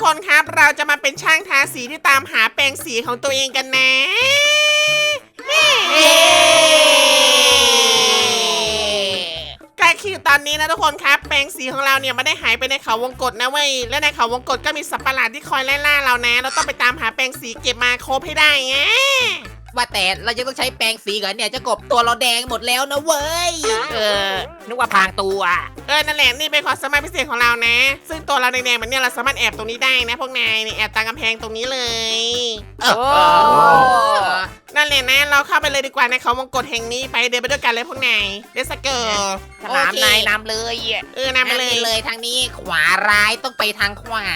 กคนครับ เราจะมาเป็นช่างทาสีที่ตามหาแปรงสีของตัวเองกันนะก็คือตอนนี้นะทุกคนครับ แปรงสีของเราเนี่ยไม่ได้หายไปในเขาวงกฏนะเว้ย และในเขาวงกฏก็มีสัตว์ประหลาดที่คอยไล่ล่าเรานะ เราต้องไปตามหาแปรงสีเก็บมาครบให้ได้ไง ว่าแต่เราจะต้องใช้แปรงสีก่อนเนี่ยเจะกบตัวเราแดงหมดแล้วนะเว้ย เออ นึกว่าพรางตัวเออนั่นแหละนี่เป็นความสามารถพิเศษของเรานะ ซึ่งตัวเราแดงๆแบบเนี้ยเราสามารถแอบตรงนี้ได้นะ พวกนายนี่แอบตามกำแพงตรงนี้เลย โอ้ นั่นแหละนะ เราเข้าไปเลยดีกว่าในเขาวงกฏแห่งนี้ไปเดินไปด้วยกันเลยพวกนายเดสเกอร์ ฉลามนายนำเลยเออนำไปเลย เลยทางนี้ขวาร้ายต้องไปทางขวา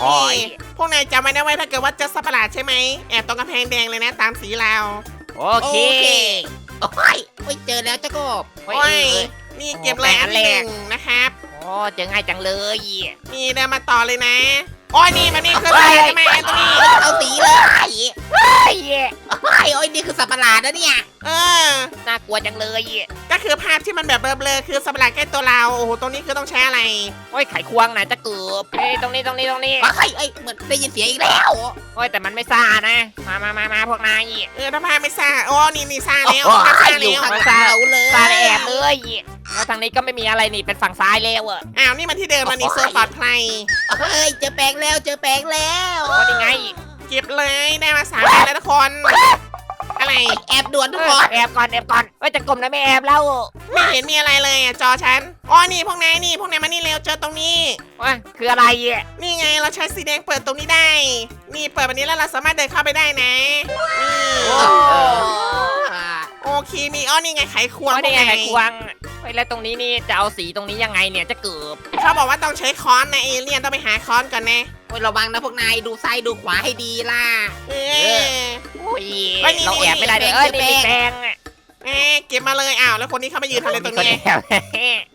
โอ้ยพวกนายจำไว้นะไว้ถ้าเกิดว่าเจะสัตว์ประหลาดใช่ไหมแอบตรงกำแพงแดงเลยนะตามสีเรา โอเค โอ้ยโอ้ยเจอแล้วเจ้ากบ โอ้โอ้ยยนี่เก็บเลยอันที่หนึ่งนะครับ โอ้เจอง่ายจังเลย นี่เดินมาต่อเลยนะ โอ้ยนี่มันนี่คืออะไรใช่ไหมไอ้ตัวนี้เอาสีเลยเฮ้ยโอ้ยโอ้ยนี่คือสัตว์ประหลาดนะเนี่ย เออ น่ากลัวจังเลยก็คือภาพที่มันแบบเบลอๆคือสัตว์ประหลาดใกล้ตัวเราโอ้โหตรงนี้คือต้องใช้อะไรโอ้ยไขควงนะจะเกือบเฮ้ยตรงนี้ตรงนี้ตรงนี้โอ้ยเอ้ยเหมือนได้ยินเสียงอีกแล้วโอ้ยแต่มันไม่ซ่านะ มามามามาพวกนายเออถ้าภาพไม่ซ่าโอ้นี่นี่ซ่าแล้วโอ้ภาพซ่ายอยู่แล้วข้างเขาเลยซ่าแอบเลย แล้วทางนี้ก็ไม่มีอะไรนี่เป็นฝั่งซ้ายแล้วอะอ้าวนี่มันที่เดิมมันนี่โซนปลอดภัยเฮ้ยเจอแปลงแล้วเจอแปลงแล้วโอ้นี่ไง เก็บเลยได้มาสามอันแล้วทุกคน อะไรแอบด่วนทุกเอคอนแอบก่อนแอบก่อนเฮ้ยจะกลมนะไม่แอบแล้วไม่เห็นมีอะไรเลยอะจอฉันอ๋อนี่พวกนายนี่พวกนายมานี่เร็วเจอตรงนี้ ว่าคืออะไรอะนี่ไงเราใช้สีแดงเปิดตรงนี้ได้ นี่เปิดแบบนี้แล้วเราสามารถเดินเข้าไปได้นะนี่ โอ้ โอเคมีอ้อนี่ไงไขควงโอ้ยนี่ไงพวกไขนายควงเฮ้ยแล้วตรงนี้นี่จะเอาสีตรงนี้ยังไงเนี่ยจะเกือบเขาบอกว่าต้องใช้ค้อนนะเอเลี่ยนต้องไปหาค้อนก่อนนะโอ้ยระวังนะพวกนายดูซ้ายดูขวาให้ดีล่ะ เออ โอ้ยเฮ้ยนี่ เราแอบไม่ได้เลยเอ้ยนี่มีแปลงอะเอ๊ะเก็บมาเลยอ้าวแล้วคนนี้เขามายืนทำอะไรตรงมีคนนี้แอบ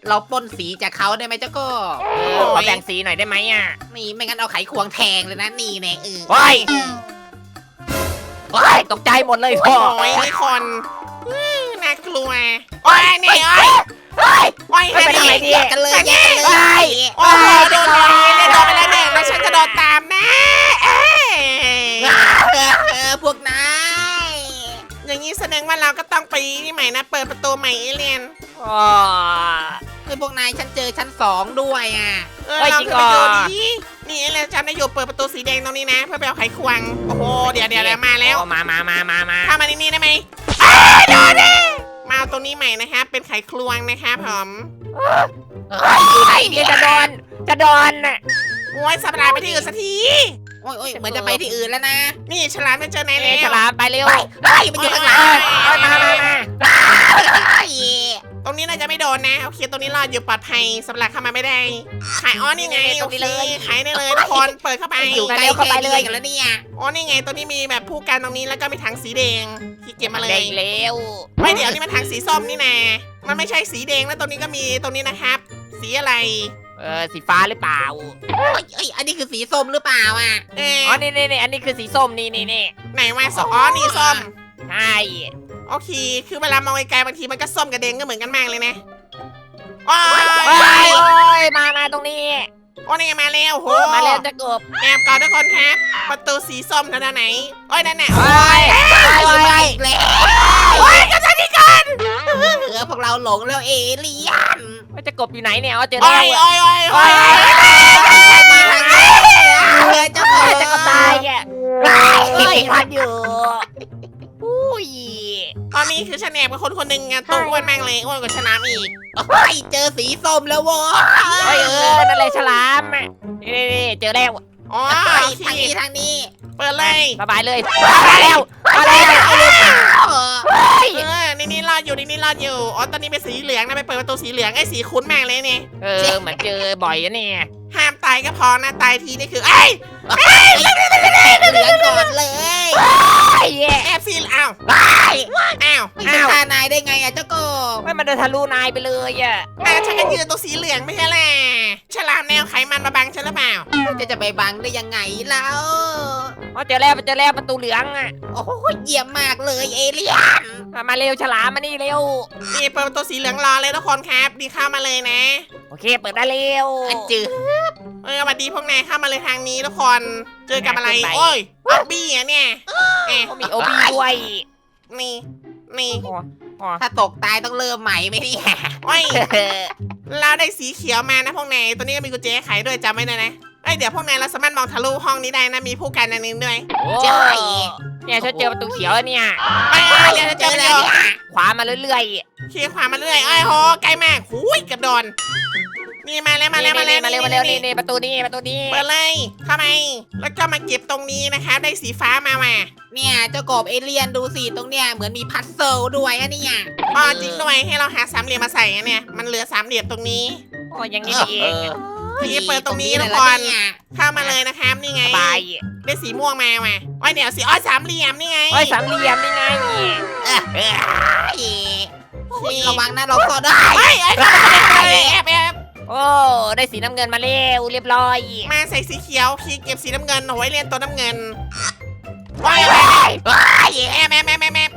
เราปล้นสีจากเขาได้ไหมเจ้ากบเออขอแบ่งสีหน่อยได้ไหมอะนี่ไม่งั้นเอาไขควงแทงเลยนะนี่แน่เออ โอ้ย โอ้ยตกใจหมดเลยพ่อโอ้ยนี่คนอื้อน่ากลัวโอ้ยนี่โอ้ยเฮ้ย โอ้ยเฮ้ยไปทางไหนดีแยกกันเลยแยกกันเลยโอ้โหโดนเลยเนี่ยโดนไปแล้วหนึ่งแล้วฉันจะโดนตามนะเอ้ยเออพวกนายอย่างนี้แสดงว่าเราก็ต้องไปนี่ใหม่นะ เปิดประตูใหม่เอเลียนอ๋อเฮ้ยพวกนายฉันเจอชั้นสองด้วยอะ เออเฮ้ยเราจริงขึ้นไปเหรดูอดิ นี่เอเลียนจำได้อยู่เปิดประตูสีแดงตรงนี้นะ เพื่อไปเอาไขควง โอ้โห เดี๋ยวเดี๋ยวเดี๋ยวมาแล้วโอ้มามามามามาเข้ามาในนี้ได้ไหมอ้าวโดนดิมาเอาตรงนี้ใหม่นะครับ เป็นไขควงนะครับผมเฮ้ยอยู่ไหนเนี่ยจะโดน จะโดนน่ะโอ้ยสัปดาห์ไปที่อื่นสักที โอ้ยโอ้ยเหมือนจะไปที่อื่นแล้วนะนี่ฉลามจะเจอไหนเอ้แล้ยวฉลามไปเร็วเฮ้ยเฮ้ยมันอยู่ข้างหลังเอ้ยมามามาเฮ้ย ตรงนี้น่าจะไม่โดนนะโอเคตรงนี้รอดอยู่ปลอดภัยสำหรับเข้ามาไม่ได้ ขายอ๋อนี่ไงโอเคขายได้เลยทุกคนเปิดเข้าไปอยู่ใกล้แค่นี้กันแล้วเนี่ยอ๋อนี่ไงตัวนี้มีแบบผู้กันตรงนี้แล้วก็มีถังสีแดงที่เก็บมาเลเด็ยกเร็วไม่เดี๋ยวนี่มันถังสีส้มนี่นะมันไม่ใช่สีแดงแล้วตรงนี้ก็มีตรงนี้นะครับ สีอะไรเออสีฟ้าหรือเปล่าเฮ้ยเฮ้ยอันนี้คือสีส้มหรือเปล่าอะเอออ๋อนี่นี่นี่อันนี้คือสีส้มนี่นี่นี่ไหนว่าสอ๋อนี่ส้มใช่ โอเค คือเวลามองไกลๆบางทีมันก็ส้มกับแดงก็เหมือนกันมากเลยนะอ๋อโอ้ยโอ้ยมามาตรงนี้ โอ้นี่ไงมาแล้วโหมาเร็วจะกบแอบก่อนทุกคนครับ ประตูสีส้มทางด้านไหน โอ้ยนั่นน่ะโอ้ยโอ้โอ้ยยมาอีกแล้วโอ้ยกระชันที่กันเออพวกเราหลงแล้วเอเลี่ยนว่าจะกบอยู่ไหนเนี่ยอ๋อเจอโอ้แล้วยโอ้ยโอ้ยโอ้ยมาทางนี้เออเจ้าเอของอจะกบตายแกเฮ้ยทันอยู่อุ้ยตอ นนี้คือฉันแอบกับคนคนหนึ่งอะตัวอ้วนมากเลยอ้วนกว่าฉลามอีกเฮ้ยเจอสีส้มแล้วโว้เฮ้ยยเออนั่นเลยฉลามอะนี่นี่นี่เจอแล้วอ๋อเฮ้ยโอเคทางนี้ทางนี้เปิดเลยสบายเลยมาแล้วมาแล้วเออเฮ้ยเออนี่นี่รอดอยู่นี่นี่รอดอยู่อ๋อตอนนี้เป็นสีเหลืองนะไปเปิดประตูสีเหลืองไอ้สีคุ้นมากเลยเนี่ยเออเหมือนเจอบ่อยอะเนี่ยห้าม ตายก็พอนะตายทีนี่คือไอ้ยแตกเหลืองก่อนเลยไอ้แย่แอบสีอ้าวอ้าวไม่ใช่ทานายได้ไงอะเจ้าโกบไม่มันเดินทะลุนายไปเลยอะอ้าวฉันก็ยืนตัวสีเหลืองไม่ใช่แหละฉลามแนวไขมันมาบังฉันหรือเปล่าจะจะไปบังได้ยังไงแล้วอ๋อเจอแล้วเจอแล้วประตูเหลืองอะโอ้โหเยี่ยมมากเลยเอเลี่ยนมามาเร็วฉลามมานี่เร็วนี่เปิดประตูสีเหลืองรอเลยทุกคนครับดีเข้ามาเลยนะ โอเค เปิดได้เร็วอันจือ เออสวัสดีพวกนายเข้ามาเลยทางนี้ทุกคน เจอกับอะไร โอ้ยออบบี้อะเนี่ยเอ๊ะก็มีโอบีด้วยนี่ นี่โอ้โอ้ถ้าตกตายต้องเริ่มใหม่ไหมเนี่ยโอ้ยเราได้สีเขียวมานะพวกนายตัวนี้ก็มีกุญแจไขด้วยจำไว้เลยนะเอ้ยเดี๋ยวพวกนายเราสามารถมองทะลุห้องนี้ได้นะ มีผู้กันอันนึงด้วยโอ้เนี่ยฉันเจอประตูเขียวแล้วเนี่ยไปเดี๋ยวจะเจอเลยขวามาเรื่อยขี่ขวามาเรื่อยไอ้ยโหใกล้มากหุยกระโดน นี่มาแล้วๆมาแล้วมาแล้วมาเร็วมาเร็วนี่นี่ประตูนี้ประตูนี้เปิดเลยเข้ามาแล้วก็มาเก็บตรงนี้นะครับได้สีฟ้ามาว่ะเนี่ยเจ้ากบเอเลี่ยนดูสิตรงเนี้ยเหมือนมีพัซเซิลด้วยอะเนี่ยอ๋อจริงด้วยให้เราหาสามเหลี่ยมมาใส่อะเนี่ยมันเหลือสามเหลี่ยมตรงนี้โอ้อยังนี้นี่เองทีนี้เปิดตรงนี้เลยทุกคนเนี่ยเข้ามาเลยนะครับนี่ไงสบายได้สีม่วงมาว่ะโอ้ยเดี๋ยวสีอ๋อสามเหลี่ยมนี่ไงโอ้ยสามเหลี่ยมนี่ไงนี่เอ้ยเอ้ยโอ้ยระวังนะเราก็ได้เฮ้ยเอ้ยเข้ามาเข้ามาเลยแอบแอบ โอ้ได้สีน้ำเงินมาเร็วเรียบร้อยมาใส่สีเขียวคีเก็บสีน้ำเงินเอาไว้เรียนตัวน้ำเงินว้ายเฮ้ยแอบแอบแอบแอบแอบ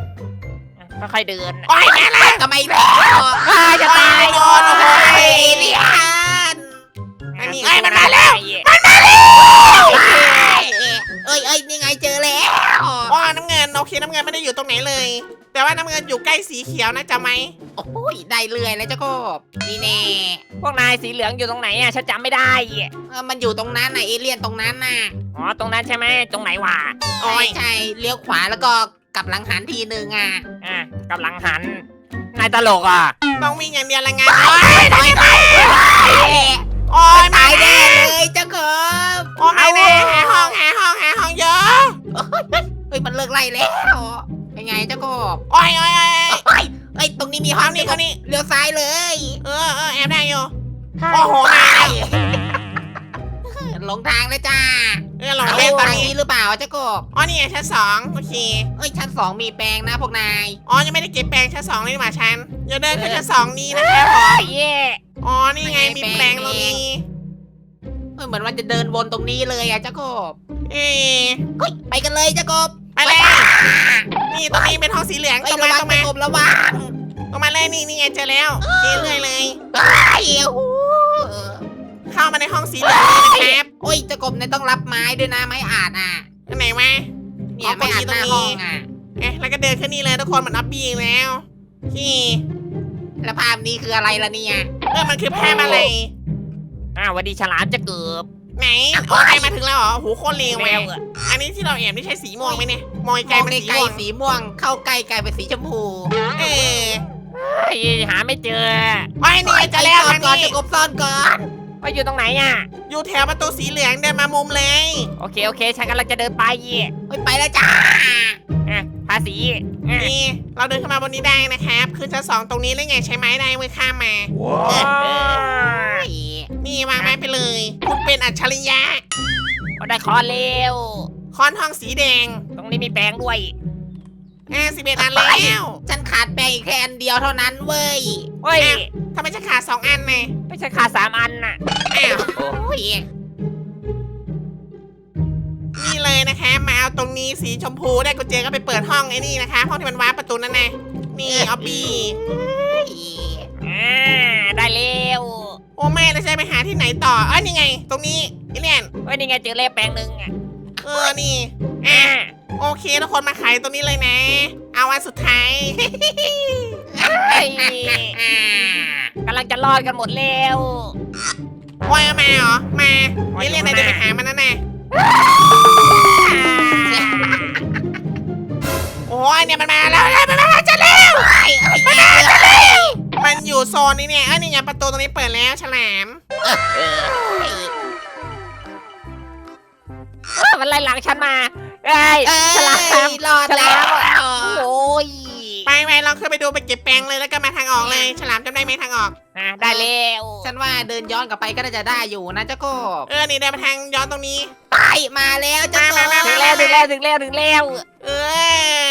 ค่อยๆเดินว้ายแม่ละทำไมแล้วอ้าจะตายโดนโอ้โหเอเลี่ยนอันนี้เอ้ยมันมาแล้วเอ้ยเอ้ยนี่ไงเจอแล้วอ๋อน้ำเงินโอเคน้ำเงินไม่ได้อยู่ตรงไหนเลย แต่ว่าน้ำเงินอยู่ใกล้สีเขียวนะจำไหมโอ้ยได้เรื่อยแล้วเจ้ากบนี่แน่พวกนายสีเหลืองอยู่ตรงไหนอะฉันจำไม่ได้เออมันอยู่ตรงนั้นน่ะเอเลี่ยนตรงนั้นน่ะอ๋อตรงนั้นใช่ไหมตรงไหนวะโอ้ยใช่เลี้ยวขวาแล้วก็กลับหลังหันทีหนึ่งอะอะกำลังหันนายตลกอะต้องวิ่งอย่างเดียวละงานโอ้ยตายตายโอ้ยมาตายแน่แน่เลยเจ้ากบโอ้ยมาแน่หาห้องหาห้องหาห้องเยอะเฮ้ยมันเลิกไล่แล้วเป็น ไงเจ้ากบโอ้ยโอ้ยโอ้ยเฮ้ยเฮ้ยตรงนี้มีห้ห้อองงนี้ห้องนี้เลี้ยวซ้ายเลย เออเออแอบได้อยู่โอ้โหมาหลงทางเลยจ้าเออหลงเอาเล่นตอนทางนี้นี้หรือเปล่าเจ้ากบอ๋อนี่ไงชั้นสองโอเคเอ้ยชั้นสองมีแปลงนะพวกนายอ๋อยังไม่ได้เก็บแปลงชั้นสองเลยนี่หว่าชั้นอย่าเดินขึ้นชั้นสองนี้นะครับผมเย่อ๋อนี่ไงมีแปลงตรงนี้เฮ้ยเหมือนว่าจะเดินวนตรงนี้เลยอะเจ้ากบเอ๊ะเฮ้ยไปกันเลยเจ้ากบ ไปเลยนี่ตรงนี้เป็นห้องสีเหลืองเฮ้ยตรงระมาวัตงรงเจ้ามากบระวังตรงมาเลยนี่นี่ไงเจอแล้วเจอเรื่อยเลยไอ้โอ้โหเข้ามาในห้องสีเหลืองเลยนะครับโอ้ยเจ้ากบเนี่ยต้องรับไม้ด้วยนะไม้อาดอะอันไหนวะเนี่ยอ๋อไม้อาดหน้าห้องอะเอ๊ะแล้วก็เดินขึ้นนี่เลยทุกคนเหมือนอัพบี้อีกแล้วที่แล้วภาพนี้คืออะไรล่ะเนี่ยเออมันคือผ้ามาเลยอ้าววันดีฉลามจะเกือบ ไหนโอ้ใครมาถึงแล้วเหรอโหโคตรเร็วแมแม่วอะอันนี้ที่เราแอบนี่ใช้สีม่วงไหมเนี่ยมองไกไกลลเป็นในสีไกลม่วงสีม่วง เข้าใกล้กลายเป็นสีชมพูเออเฮ้ยหาไม่เจอไอ้นี่ไงเจะแล้วซ่อทานงก่อนนี้เจ้ากบซ่อนก่อนว่าอยู่ตรงไหนอะ อยู่แถวประตูสีเหลืองเดินมามุมเลย โอเคโอเคฉันกำลังจะเดินไปเฮ้ยไปแล้วจ้าอะภาษีอะนี่เราเดินขึ้นมาบนนี้ได้นะครับขึ้นชั้นสองตรงนี้เลยไงใช้ไม้ได้เว้ยข้ามมาว้าเฮ้ย นี่วางไม้ไปเลย คุณเป็นอัจฉริยะวได้คอเร็วค้อนทองสีแดงตรงนี้มีแปลงด้วยอ่าสิบเอ็ดอันแล้ว ฉันขาดแปลงอีกแค่อันเดียวเท่านั้นเว้ยเฮ้ยทำไมจะขาดสองอันไงไม่ใช่ขาดสามอันน่ะอ้าวโอ้ยนี่เลยนะคะ มาเอาตรงนี้สีชมพูได้กุญแจก็ไปเปิดห้องไอ้นี่นะคะ ห้องที่มันว้าร์ปประตูนั่นนะนี่ออบบี้ อ่าได้เร็ว โอ้แม่แล้วจะไปหาที่ไหนต่อเอ้ยนี่ไง ตรงนี้ไอเลียนเฮ้ยนี่ไงเจอเล่แปลงหนึ่งอะเออนี่อ่าอะโอเคทุกคนมาขายตรงนี้เลยนะ เอาอันสุดท้ายเฮ้ยอ่ากำลังจะรอดกันหมดแล้วโอ้ยเอามาเหรอมาโอ้ยนี่เรียนอยู่อะไรข้างหน้าเดินไปหามันนั่นน่ะโอ้ยเนี่ยมันมาแล้วแล้วมันมาจะแล้วมันอยู่ ยู่โซนนี้เนี่ยเอ้ยนี่ไงประตูตรงนี้เปิดแล้วฉลามมันไล่หลังฉันมาเอ้ยเอ้ฉลามรอดแล้วโอ้ยไปไปลองขึ้นไปดูไปเก็บแปลงเลยแล้วก็มาทางออกเลย ฉลามจำได้ไหมทางออก อะได้แล้วฉันว่าเดินย้อนกลับไปก็น่าจะได้อยู่นะเจ้ากบเออนี่เดินไปทางย้อนตรงนี้ ไปมาแล้วเจ้ากบมามา ถึงแล้วถึงแล้วถึงแล้วถึงแล้ว เอ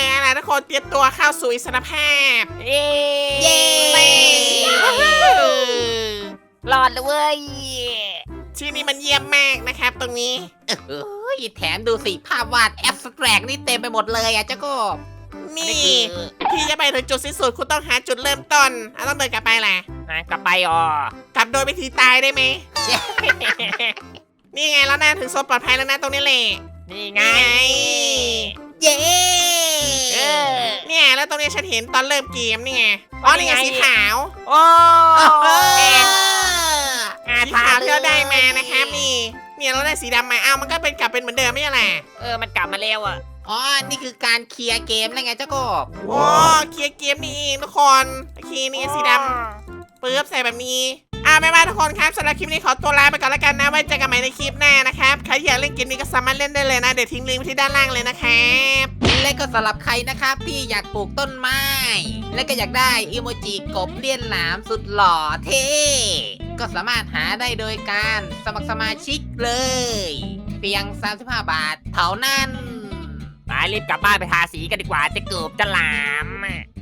อ อะไรทุกคนเตรียมตัวเข้าสู่อิสรภาพเย้เย้รอดเลยเว้ยที่นี่มันเยี่ยมมากนะครับตรงนี้เอ้ยแถมดูสิภาพวาดแอปสแตรกนี่เต็มไปหมดเลยอะเจ้ากบนี่นี่คือที่จะไปถึงจุดสิ้นสุดคุณต้องหาจุดเริ่มต้นอะต้องเดินกลับไปแหละอะกลับไปอ๋อกลับโดยวิธีตายได้ไหมนี่ไงแล้วนะถึงโซนปลอดภัยแล้วนะตรงนี้แหละนี่ไงนี่ไง เย้ เออ เนี่ย แล้วตรงนี้ฉันเห็นตอนเริ่มเกมนี่ไง อ๋อ นี่ไงนี่ไงสีขาว โอ้เอออาสีทาขาวเลที่ยเราได้มานะครับนี่ เนี่ยเราได้สีดำมาอ้าวมันก็เป็นกลับเป็นเหมือนเดิมไม่ใช่เหรอเออ มันกลับมาแล้วอะ อ๋อ นี่คือการเคลียร์เกมแล้วไงเจ้ากบโอ้เคลียร์เกมนี่เองทุกคนโอเคนี่สีดำปึ๊บใส่แบบนี้ อ่าไม่ว่าทุกคนครับสำหรับคลิปนี้ขอตัวลาไปก่อนแล้วกันนะไว้เจอกันใหม่ในคลิปหน้านะครับใครที่อยากเล่นเกมนี้ก็สามารถเล่นได้เลยนะเดี๋ยวทิ้งลิงก์ไว้ที่ด้านล่างเลยนะครับและก็สำหรับใครนะครับที่อยากปลูกต้นไม้ และก็อยากได้อีโมจิกบเลี่ยนหลามสุดหล่อเท่ก็สามารถหาได้โดยการสมัครสมาชิกเลย เพียง 35 บาทเท่านั้น ไปรีบกลับบ้านไปทาสีกันดีกว่าจะเกือบจะหลามอะ